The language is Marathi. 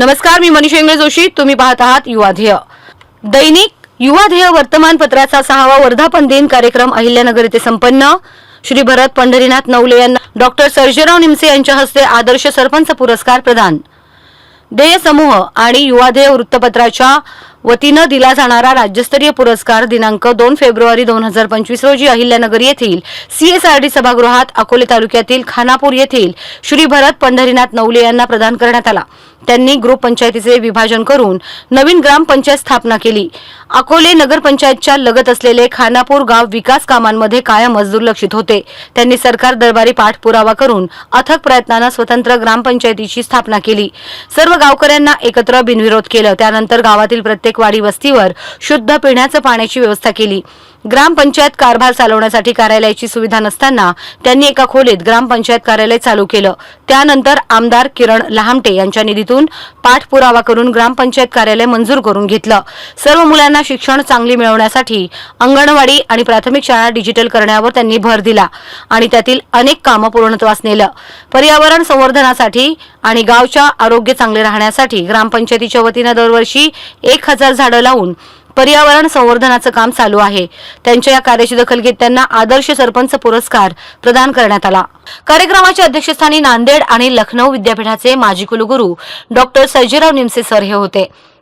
नमस्कार मी मनीष इंगळे जोशी. तुम्ही पाहत आहात युवाध्येय दैनिक युवाध्येय वर्तमानपत्राचा सहावा वर्धापन दिन कार्यक्रम अहिल्यानगर येथे संपन्न. श्री भरत पंढरीनाथ नवले यांना डॉक्टर सर्जेराव निमसे यांच्या हस्ते आदर्श सरपंच पुरस्कार प्रदान. ध्येय समूह आणि युवाध्येय वृत्तपत्राच्या वतीनं दिला जाणारा राज्यस्तरीय पुरस्कार दिनांक दोन फेब्रुवारी दोन हजार पंचवीस रोजी अहिल्यानगर येथील सीएसआरडी सभागृहात अकोले तालुक्यातील खानापूर येथील श्री भरत पंढरीनाथ नवले यांना प्रदान करण्यात आला. त्यांनी ग्रुप पंचायतीचे विभाजन करून नवीन ग्रामपंचायत स्थापना केली. अकोले नगरपंचायतच्या लगत असलेले खानापूर गाव विकास कामांमध्ये कायमच दुर्लक्षित होते. त्यांनी सरकार दरबारी पाठपुरावा करून अथक प्रयत्नानं स्वतंत्र ग्रामपंचायतीची स्थापना केली. सर्व गावकऱ्यांना एकत्र बिनविरोध केलं. त्यानंतर गावातील प्रत्येक वाडी वस्तीवर शुद्ध पिण्याचं पाण्याची व्यवस्था केली. ग्रामपंचायत कारभार चालवण्यासाठी कार्यालयाची सुविधा नसताना त्यांनी एका खोलीत ग्रामपंचायत कार्यालय चालू केलं. त्यानंतर आमदार किरण लहामटे यांच्या निधीतून पाठपुरावा करून ग्रामपंचायत कार्यालय मंजूर करून घेतलं. सर्व मुलांना शिक्षण चांगली मिळवण्यासाठी अंगणवाडी आणि प्राथमिक शाळा डिजिटल करण्यावर त्यांनी भर दिला आणि त्यातील अनेक कामं पूर्णत्वास नेलं. पर्यावरण संवर्धनासाठी आणि गावच्या आरोग्य चांगले राहण्यासाठी ग्रामपंचायतीच्या वतीनं दरवर्षी एक हजार झाडं लावून पर्यावरण संवर्धनाचं काम चालू आहे. त्यांच्या या कार्याची दखल घेत त्यांना आदर्श सरपंच पुरस्कार प्रदान करण्यात आला. कार्यक्रमाच्या अध्यक्षस्थानी नांदेड आणि लखनौ विद्यापीठाचे माजी कुलगुरू डॉक्टर सर्जेराव निमसे सर हे होते.